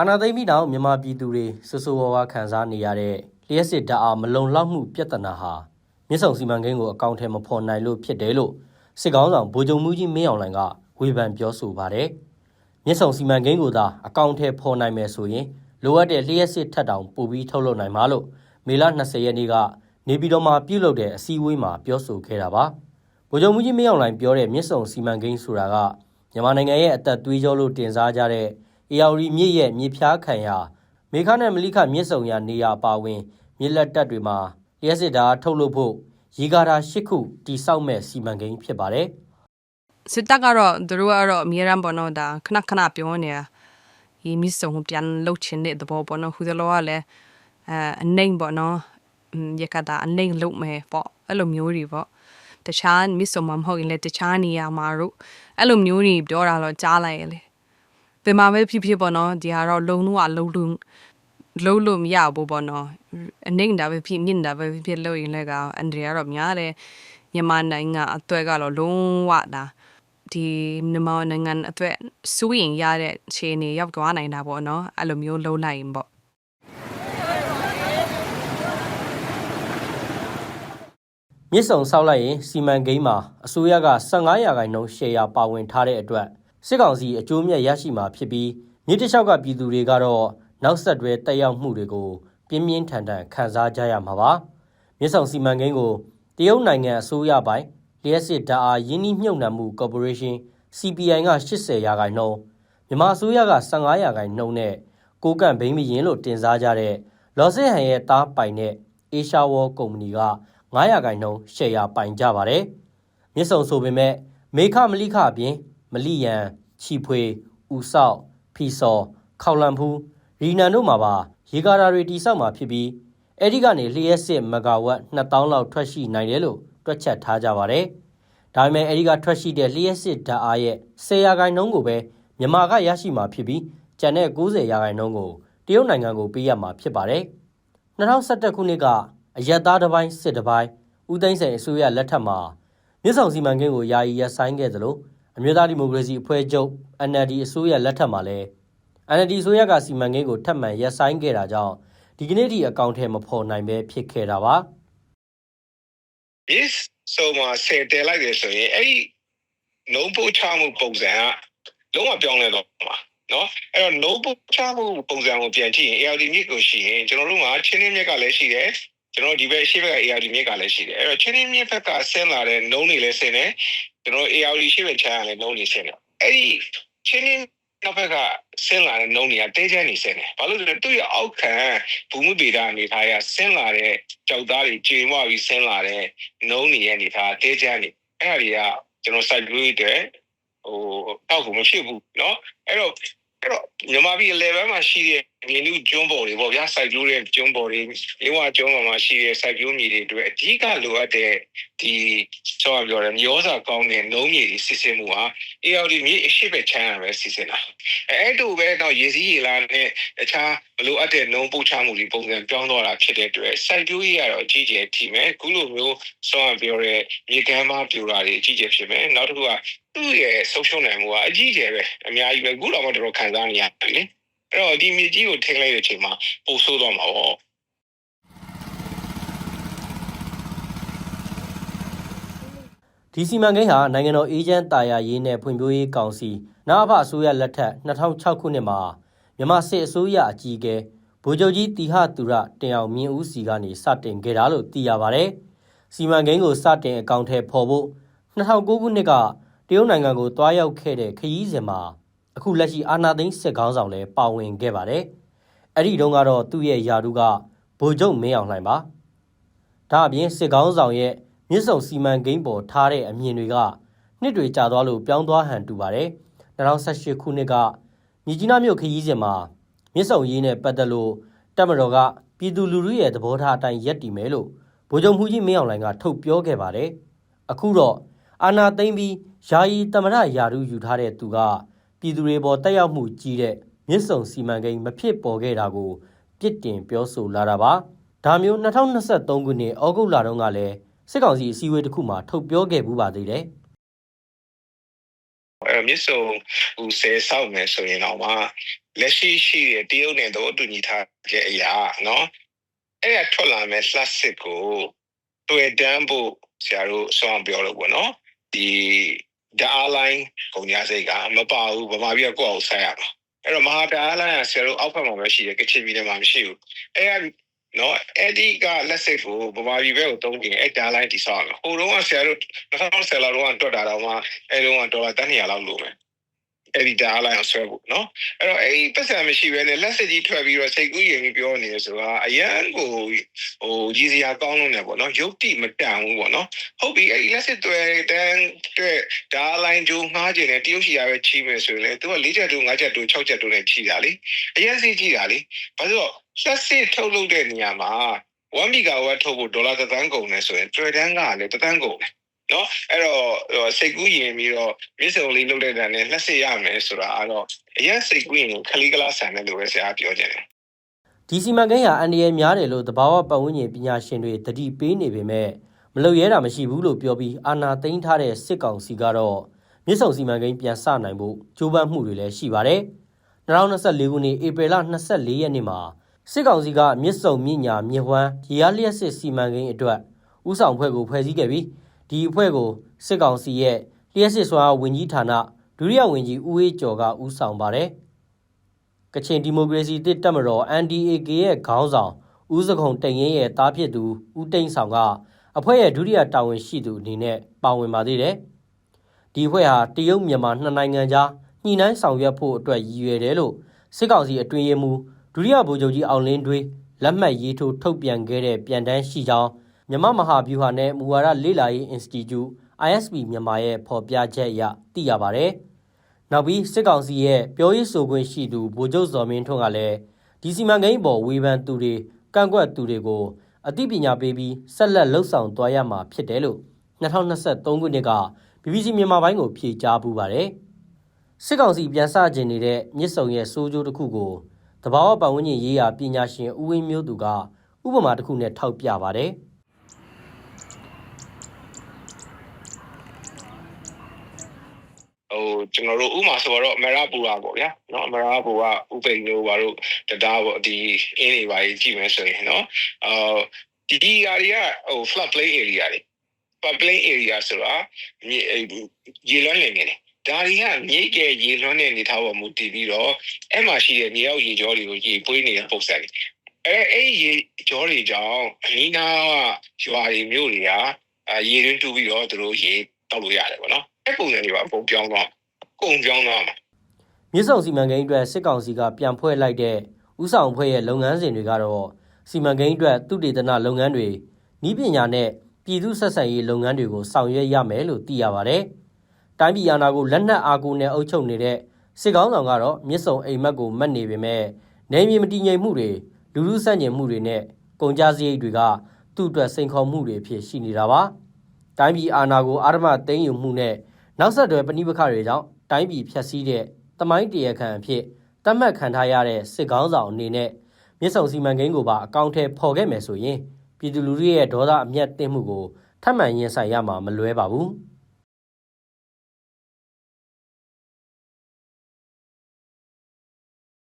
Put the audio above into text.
အာဏာသိမ်းပြီးနောက်မြန်မာပြည်သူတွေဆူဆူဝါးဝါခံစားနေရတဲ့လျှက်စစ်ဓာတ်အားမလုံလောက်မှုပြဿနာဟာမြစ်ဆုံစီမံကိန်းကိုအကောင့်ထဲမဖော်နိုင်လို့ဖြစ်တယ်လို့စစ်ကောင်းဆောင်ဗိုလ်ချုပ်မှုကြီးမင်းအောင်လှိုင်ကဝေဖန်ပြောဆိုပါတယ်။မြစ်ဆုံစီမံကိန်းကိုသာအကောင့်ထဲဖော်နိုင်မယ်ဆိုရင်လိုအပ်တဲ့လျှက်စစ်ထက်တောင်ပိုပြီးထုတ်လုပ်နိုင်မှာလို့မေလ20ရက်နေ့ကနေပြည်တော်မှာပြုလုပ်တဲ့အစည်းအဝေးမှာပြောဆိုခဲ့တာပါ။ဗိုလ်ချုပ်မှုကြီးမင်းအောင်လှိုင်ပြောတဲ့မြစ်ဆုံစီမံကိန်းဆိုတာကမြန်မာနိုင်ငံရဲ့အသက်သွေးကြောလို့တင်စားကြတဲ့ အေယာဝတီမြစ်ရဲ့မြေဖြားခံရာမေခနဲ့မလိခမြစ်ဆုံရာနေရာပါဝင်မြစ်လက်တက်တွေမှာလျှက်စစ်ဓာတ်ထုတ်လုပ်ဖို့ရေကာတာ၈ခုတိစောက်မဲ့စီမံကိန်းဖြစ်ပါတယ်စစ်တပ်ကတော့သူတို့ကတော့အများရန်ပေါ့နော်ဒါခဏခဏပြောနေတာဒီမစ်ဆုံကိုပြန်လှုပ်ချင်တဲ့သဘောပေါ့နော်ခုစလောကလည်းအဲအနေင်ပေါ့နော်อืมရကတာအနေင်လုံမယ်ပေါ့အဲ့လိုမျိုးတွေပေါ့တခြားမစ်ဆုံမှာမဟုတ်ရင်လည်းတခြားနေရာမှာတို့အဲ့လိုမျိုးတွေပြောတာတော့ကြားလိုက်ရလေ ဘယ်မှာပဲဖြစ်ဖြစ်ပေါ့နော်ဒီဟာတော့လုံလို့ကလုံလို့လုံးလို့မရဘူးပေါ့နော်အနေင်တာပဲဖြစ်မြင့်တာပဲဖြစ်လို့ရင်လည်းကအန်ဒရီကတော့များတယ်မြန်မာနိုင်ငံအတွက်ကတော့လုံးဝတာဒီမြန်မာနိုင်ငံအတွက်စူးရင်ရတဲ့ခြေအနေရောက်သွားနိုင်တာပေါ့နော်အဲ့လိုမျိုးလုံးလိုက်ရင်ပေါ့မြစ်ဆုံဆောက်လိုက်ရင်စီမံကိန်းမှာအစိုးရက15ရာခိုင်နှုန်းရှယ်ယာပါဝင်ထားတဲ့အတွက် စစ်ကောင်စီအကျိုးမြတ်ရရှိမှာဖြစ်ပြီးမြစ်တစ်လျှောက်ကပြည်သူတွေကတော့နောက်ဆက်တွဲတက်ရောက်မှုတွေကိုပြင်းပြင်းထန်ထန်ခံစားကြရမှာပါမြစ်ဆုံစီမံကိန်းကိုတရုတ်နိုင်ငံအစိုးရပိုင်လျှက်စစ်ဓာတ်အားယင်းနှိမ့်မြုပ်နှံမှုကော်ပိုရေးရှင်း CPI က80ရာခိုင်နှုန်းမြန်မာအစိုးရက15ရာခိုင်နှုန်းနဲ့ကိုကန့်ဘိန်းမရင်လို့တင်စားကြတဲ့လော်စစ်ဟန်ရဲ့တားပိုင်တဲ့ Asia World ကုမ္ပဏီက9ရာခိုင်နှုန်းရှယ်ယာပိုင်ကြပါတယ်။မြစ်ဆုံဆိုပေမဲ့မေခမလိခအပြင် မလိယန်ချီဖွေဦးဆောက်ဖီစော်ခေါလန်ဖူးရီနန်တို့မှာပါရေကာတာတွေတိစောက်မှာဖြစ်ပြီးအဲ့ဒီကနေလျှက်စစ်မဂါဝတ်2000လောက်ထွက်ရှိနိုင်တယ်လို့တွက်ချက်ထားကြပါတယ်။ဒါပေမဲ့အဲ့ဒီကထွက်ရှိတဲ့လျှက်စစ်ဓာတ်အားရဲ့10ရာခိုင်နှုန်းကိုပဲမြန်မာကရရှိမှာဖြစ်ပြီးကျန်တဲ့90ရာခိုင်နှုန်းကိုတရုတ်နိုင်ငံကိုပေးရမှာဖြစ်ပါတယ်။2011ခုနှစ်ကအရက်သားတစ်ပိုင်းစစ်တစ်ပိုင်းဦးသိန်းစိန်အစိုးရလက်ထက်မှာမြစ်ဆောင်စီမံကိန်းကိုယာယီရပ်ဆိုင်းခဲ့သလို အမျိုးသားဒီမိုကရေစီအဖွဲ့ချုပ် NLD အစိုးရလက်ထက်မှာလည်း NLD အစိုးရကစီမံကိန်းကိုထပ်မံရပ်ဆိုင်းခဲ့တာကြောင့်ဒီကနေ့ထိအကောင့်ထဲမဖော်နိုင်ပဲဖြစ်ခဲ့တာပါ yes ဆိုမှဆယ်တယ်လိုက်တယ်ဆိုရင်အဲ့ဒီနှုံးပို့ချမှုပုံစံကလုံးဝပြောင်းလဲတော့မှာနော်အဲ့တော့နှုံးပို့ချမှုပုံစံကိုပြန်ကြည့်ရင် ARD မြစ်ကိုရှိရင်ကျွန်တော်တို့မှာချင်းင်းမြစ်ကလည်းရှိတယ်ကျွန်တော်ဒီဘက်ရှေ့ဘက်က ARD မြစ်ကလည်းရှိတယ်အဲ့တော့ချင်းင်းမြစ်ဘက်ကဆင်းလာတဲ့နှုံးတွေလည်းဆင်းတယ် ကျွန်တော် ARD ရှေ့ဘက်ချမ်းကလည်းနှုံးတွေဆင်းတယ်အဲ့ဒီချင်းင်းနောက်ဘက်ကဆင်းလာတဲ့နှုံးတွေကတဲချမ်းနေဆင်းတယ်ဘာလို့လဲဆိုတော့သူ့ရဲ့အောက်ခံဘူမိဗေဒအနေထားရဆင်းလာတဲ့ကြောက်သားတွေကြေမွပြီးဆင်းလာတဲ့နှုံးတွေရဲ့အနေထားတဲချမ်းနေအဲ့ဒါတွေကကျွန်တော် site view တွေဟိုတောက်ကိုမဖြစ်ဘူးเนาะအဲ့တော့အဲ့တော့မြန်မာပြည် level မှာရှိတဲ့ မြေလူကျွန်းပေါ်တွေပေါ့ဗျာ site view တဲ့ကျွန်းပေါ်တွေအေဝါကျွန်းပေါ်မှာရှိတဲ့ site view မြေတွေအတွက်အဓိကလိုအပ်တဲ့ဒီဆိုရပြောတယ်မျောစာကောင်းတဲ့နှုံးမြေတွေစစ်စစ်မှုဟာ ARD မြေအရှိပဲချမ်းရပဲစစ်စစ်လာအဲ့တူပဲတော့ရေစည်းရေလာနဲ့တခြားဘလိုအပ်တဲ့နှုံးပုတ်ချမှုတွေပုံစံပြောင်းသွားတာဖြစ်တဲ့အတွက် site view ကြီးကတော့အကြီးကျယ်ထိမယ်ခုလိုမျိုးဆိုရပြောတဲ့မြေကမ်းမပြူတာတွေအကြီးကျယ်ဖြစ်မယ်နောက်တစ်ခုကသူ့ရဲ့ဆုံးရှုံးနိုင်မှုကအကြီးကျယ်ပဲအများကြီးပဲခုတော့မှတော်တော်ခံစားနေရတယ်လေ အဲ့တော့ဒီမြေကြီးကိုထိလိုက်တဲ့အချိန်မှာပိုဆိုးသွားမှာပေါ့ဒီစီမံကိန်းဟာနိုင်ငံတော်အေဂျင့်တာယာရေးနဲ့ဖွံ့ဖြိုးရေးကောင်စီနာအဖအစိုးရလက်ထက်2006ခုနှစ်မှာမြန်မာစစ်အစိုးရအကြီးအကဲဗိုလ်ချုပ်ကြီးတီဟသူရတင်အောင်မြင့်ဦးစီကနေစတင်ခဲ့တာလို့သိရပါဗျ။စီမံကိန်းကိုစတင်အကောင့်ထဲပေါ်ဖို့2009ခုနှစ်ကတရုတ်နိုင်ငံကိုတွားရောက်ခဲ့တဲ့ခရီးစဉ်မှာ အခုလက်ရှိအာဏာသိမ်းစစ်ကောင်းဆောင်လည်းပါဝင်ခဲ့ပါတယ်။အဲ့ဒီတုန်းကတော့သူ့ရဲ့ယာတုကဗိုလ်ချုပ်မင်းအောင်လှိုင်ပါ။ဒါအပြင်စစ်ကောင်းဆောင်ရဲ့မြစ်ဆုံစီမံကိန်းပေါ်ထားတဲ့အမြင်တွေကနှစ်တွေကြာသွားလို့ပြောင်းသွားဟန်တူပါတယ်။2018ခုနှစ်ကမြကြီးနားမြို့ခရီးစဉ်မှာမြစ်ဆုံရေးနဲ့ပတ်သက်လို့တက်မတော်ကပြည်သူလူထုရဲ့သဘောထားအတိုင်းရက်တည်မယ်လို့ဗိုလ်ချုပ်မှုကြီးမင်းအောင်လှိုင်ကထုတ်ပြောခဲ့ပါတယ်။အခုတော့အာနာသိမ့်ပြီးယာယီတမရယာရုယူထားတဲ့သူက ပြည်သူတွေပေါ်တက်ရောက်မှုကြီးတဲ့မြစ်ဆုံစီမံကိန်းမဖြစ်ပေါ်ခဲ့တာကိုပြစ်တင်ပြောဆိုလာတာပါ။ဒါမျိုး2023ခုနှစ်ဩဂုတ်လတုန်းကလည်းစစ်ကောင်စီအစည်းအဝေးတစ်ခုမှာထုတ်ပြောခဲ့မှုပါသေးတယ်အအဲ့တော့မြစ်ဆုံဟိုဆယ်ဆောက်မယ်ဆိုရင်တော့မှလက်ရှိရှိတဲ့တရုတ်နဲ့တော့တူညီထားတဲ့အရာနော်အဲ့ဒါထွက်လာမဲ့ flash စစ်ကိုတွေ့တန်းဖို့ဆရာတို့ဆောင်းပြောလို့ပေါ့နော်ဒီ ဓာတ်လိုင်းကုန်ကြစိတ်ကမပါဘူးဗမာပြည်ကကိုယ့်အောင်ဆက်ရမှာအဲ့တော့မဟာဓာတ်လိုင်းကဆရာတို့အောက်ဖက်မှာပဲရှိတယ်ကချင်ပြည်နယ်မှာမရှိဘူးအဲ့ဒါနော်အဲ့ဒီကလက်စစ်ကိုဗမာပြည်ဘက်ကိုတုံးကြည့်အဲ့ဓာတ်လိုင်းတိဆောက်အောင်ဟိုတုန်းကဆရာတို့2010လောက်တုန်းကတွက်တာတော့မှအဲ့တုန်းကဒေါ်လာ100လောက်လိုမယ် အဲ့ဒီဓာတ်လိုင်းကိုဆွဲဖို့နော်အဲ့တော့အဲ့ဒီပတ်စံမရှိဘဲနဲ့လက်စစ်ကြီးထွက်ပြီးတော့စိတ်ကူးရင်ပြီးပြောနေရဆိုတာအရန်ကိုဟိုကြီးစရာကောင်းလို့နေပေါ့နော်ရုပ်တိမတန်ဘူးပေါ့နော်ဟုတ်ပြီအဲ့ဒီလက်စစ်သွဲတန်းတဲ့ဒါလိုင်းဂျိုးငှားကျင်တဲ့တရုတ်ရှိရပဲချီးမယ်ဆိုရင်လေသူက၄ချက်တူ၅ချက်တူ၆ချက်တူနဲ့ချီးတာလေအရင်စီးကြည့်တာလေဘာလို့လက်စစ်ထုတ်လုပ်တဲ့နေရာမှာ1 megawatt ထုတ်ဖို့ဒေါ်လာတစ်သန်းကုန်နေဆိုရင်သွဲတန်းကလည်းတစ်သန်းကုန်တယ် နော်အဲ့တော့စိတ်ကူးရင်ပြီးတော့မြစ်စုံလေးလုပ်တဲ့တန်းနဲ့လက်စစ်ရမယ်ဆိုတာအဲ့တော့အရင်စိတ်ကူးရင်ခလီကလာဆန်တယ်လို့ပဲဆရာပြောကြတယ်ဒီစီမံကိန်းဟာအန္တရာယ်များတယ်လို့တဘာဝပတ်ဝန်းကျင်ပညာရှင်တွေတတိပေးနေပေမဲ့မလုပ်ရဲတာမရှိဘူးလို့ပြောပြီးအာနာသိမ်းထားတဲ့စစ်ကောင်စီကတော့မြစ်ဆုံစီမံကိန်းပြန်စနိုင်ဖို့ကြိုးပမ်းမှုတွေလည်းရှိပါတယ်။2024ခုနှစ်ဧပြီလ24ရက်နေ့မှာစစ်ကောင်စီကမြစ်ဆုံမြင့်ညာမြစ်ဝမ်းရေအားလျက်စစ်စီမံကိန်းအတွက်ဥဆောင်ဖွဲ့ကိုဖွဲ့စည်းခဲ့ပြီး ဒီအဖွဲ့ကိုစစ်ကောင်စီရဲ့လျက်စစ်စွမ်းအားဝန်ကြီးဌာနဒုတိယဝန်ကြီးဦးအေးကျော်ကဦးဆောင်ပါတယ်။ကချင်ဒီမိုကရေစီတစ်တက်မတော် NDAK ရဲ့ခေါင်းဆောင်ဦးစခုံတိန်ရင်ရဲ့တားဖြစ်သူဦးတိန်ဆောင်ကအဖွဲ့ရဲ့ဒုတိယတာဝန်ရှိသူအနေနဲ့ပါဝင်ပါသေးတယ်။ဒီအဖွဲ့ဟာတရုတ်မြန်မာနှစ်နိုင်ငံကြားညှိနှိုင်းဆောင်ရွက်ဖို့အတွက်ရည်ရွယ်တယ်လို့စစ်ကောင်စီအတွင်းရေးမှူးဒုတိယဗိုလ်ချုပ်ကြီးအောင်လင်းတွေးလက်မှတ်ရေးထိုးထုတ်ပြန်ခဲ့တဲ့ပြန်တမ်းရှိကြောင်း မြန်မာမဟာဗျူဟာနဲ့မူဝါဒလေ့လာရေး Institute ISP မြန်မာရဲ့ဖော်ပြချက်အရသိရပါဗျ။နောက်ပြီးစစ်ကောင်စီရဲ့ပြောရေးဆိုခွင့်ရှိသူဗိုလ်ချုပ်စော်မင်းထွန်းကလည်းဒီစီမံကိန်းအပေါ်ဝေဖန်သူတွေကန့်ကွက်သူတွေကိုအသိပညာပေးပြီးဆက်လက်လှုပ်ဆောင်သွားရမှာဖြစ်တယ်လို့2023ခုနှစ်က BBC မြန်မာပိုင်းကိုဖြေကြားပူပါတယ်။စစ်ကောင်စီပြန်စကျင်နေတဲ့မြစ်ဆုံရဲ့စိုးကျိုးတစ်ခုကိုတဘာဝပတ်ဝန်းကျင်ရေးရာပညာရှင်ဦးဝင်းမျိုးသူကဥပမာတစ်ခုနဲ့ထောက်ပြပါတယ်။ ဟို ကျွန်တော်တို့ဥမာဆိုတော့အမရပူရာပေါ့ဗျာနော်အမရပူရာဥပိန်မျိုးပါတို့တတားပေါ့ဒီအင်းတွေပါကြီးကြည့်မယ်ဆိုရင်နော်အော်ဒီဒီ area ဟို flat plain area တွေ flat plain area ဆိုတာရေလွှမ်းနေနေတယ်ဒါတွေကမြေကရေလွှမ်းတဲ့အနေထားပေါ်မူတည်ပြီးတော့အဲ့မှာရှိတဲ့မြေရောက်ရေကြောတွေကိုရေပွေးနေတဲ့ပုံစံတွေအဲအဲ့ရေကြောတွေကြောင့်အနီးနားကရွာတွေမြို့တွေကရေရင်းတူးပြီးတော့သူတို့ရေတောက်လို့ရတယ်ပေါ့နော်အဲ့ပုံစံတွေပါအကုန်ပြောင်းသွား ကုန်ပြောင်းသွားမှာမြစ်ဆုံစီမံကိန်းအတွက်စစ်ကောင်စီကပြန်ဖွဲ့လိုက်တဲ့ဥဆောင်ဖွဲ့ရဲ့လုပ်ငန်းစဉ်တွေကတော့စီမံကိန်းအတွက်သူတေသနလုပ်ငန်းတွေဤပညာနဲ့ပြည်သူဆက်ဆံရေးလုပ်ငန်းတွေကိုဆောင်ရွက်ရမယ်လို့သိရပါတယ်။တိုင်းပြည်အာဏာကိုလက်နက်အားကိုနဲ့အုပ်ချုပ်နေတဲ့စစ်ကောင်းဆောင်ကတော့မြစ်ဆုံအိမ်မက်ကိုမတ်နေပေမဲ့နေမြေမတည်ငြိမ်မှုတွေလူလူဆန့်ကျင်မှုတွေနဲ့ကုန်ကြစရိတ်တွေကသူ့အတွက်စိန်ခေါ်မှုတွေအဖြစ်ရှိနေတာပါ။တိုင်းပြည်အာဏာကိုအာရမသိမ်းယူမှုနဲ့နောက်ဆက်တွဲပဏိပခတွေကြောင့် တိုင်းပြည်ဖျက်ဆီးတဲ့တမိုင်းတရခံအဖြစ်တတ်မှတ်ခံထားရတဲ့စစ်ကောင်းဆောင်အနေနဲ့မြစ်ဆုံစီမံကိန်းကိုပါအကောင့်ထဲပေါ်ခဲ့မယ်ဆိုရင်ပြည်သူလူထုရဲ့ဒေါသအမျက်တင်မှုကိုထပ်မံရင်ဆိုင်ရမှာမလွဲပါဘူး။